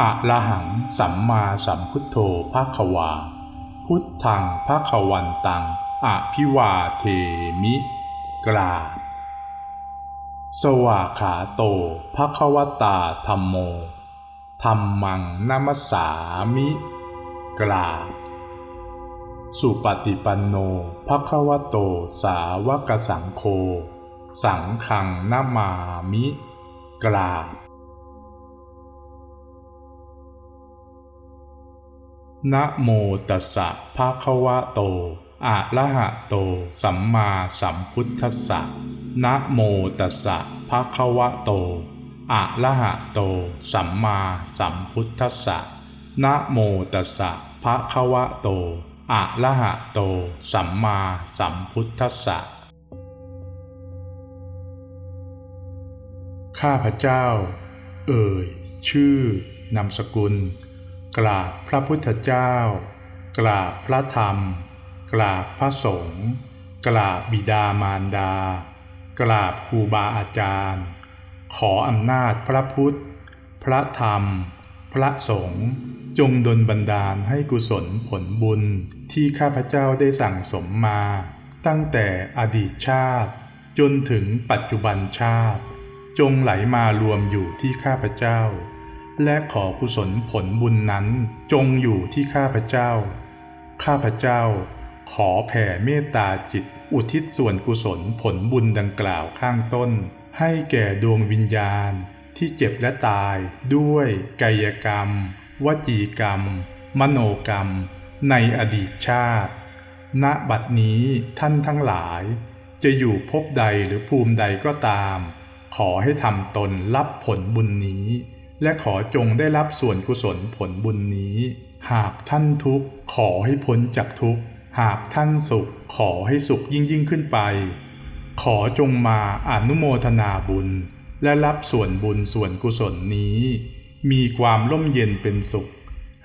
อะระหังสัมมาสัมพุทโธภาควา พุทธังภาควันตังอะพิวาเทมิ กราบสวาขาโตภควตาธรรมโมธรรมังนามัสสามิ กราบ สุปฏิปันโนภควโต สาวกสังโฆ สังฆังนามามิ กราบนะโมตัสสะภะคะวะโต อะระหะโต สัมมาสัมพุทธัสสะนะโมตัสสะภะคะวะโต อะระหะโต สัมมาสัมพุทธัสสะนะโมตัสสะภะคะวะโต อะระหะโต สัมมาสัมพุทธัสสะ ข้าพเจ้า เอ่ย ชื่อนามสกุล กราบพระพุทธเจ้า กราบพระธรรม กราบพระสงฆ์กราบบิดามารดา กราบครูบาอาจารย์ ขออำนาจพระพุทธ พระธรรม พระสงฆ์จงดลบันดาลให้กุศลผลบุญที่ข้าพเจ้าได้สั่งสมมา ตั้งแต่อดีตชาติ จนถึงปัจจุบันชาติ จงไหลมารวมอยู่ที่ข้าพเจ้า และขอกุศลผลบุญนั้นจงอยู่ที่ข้าพเจ้า ข้าพเจ้า ขอแผ่เมตตาจิตอุทิศส่วนกุศลผลบุญดังกล่าวข้างต้น ให้แก่ดวงวิญญาณ ที่เจ็บและตายด้วยกายกรรม วจีกรรม มโนกรรม ในอดีตชาติ ณ บัดนี้ท่านทั้งหลาย จะอยู่ภพใดหรือภูมิใดก็ตาม ขอให้ทำตนรับผลบุญนี้ และขอจงได้รับส่วนกุศลผลบุญนี้ หากท่านทุกข์ขอให้พ้นจากทุกข์ หากท่านสุขขอให้สุขยิ่งยิ่งขึ้นไป ขอจงมาอนุโมทนาบุญ และรับส่วนบุญส่วนกุศลนี้ มีความร่มเย็นเป็นสุข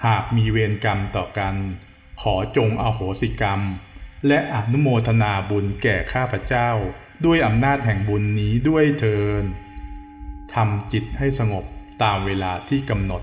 หากมีเวรกรรมต่อกัน ขอจงอโหสิกรรม และอนุโมทนาบุญแก่ข้าพเจ้า ด้วยอำนาจแห่งบุญนี้ด้วยเทินทำจิตให้สงบตามเวลาที่กำหนด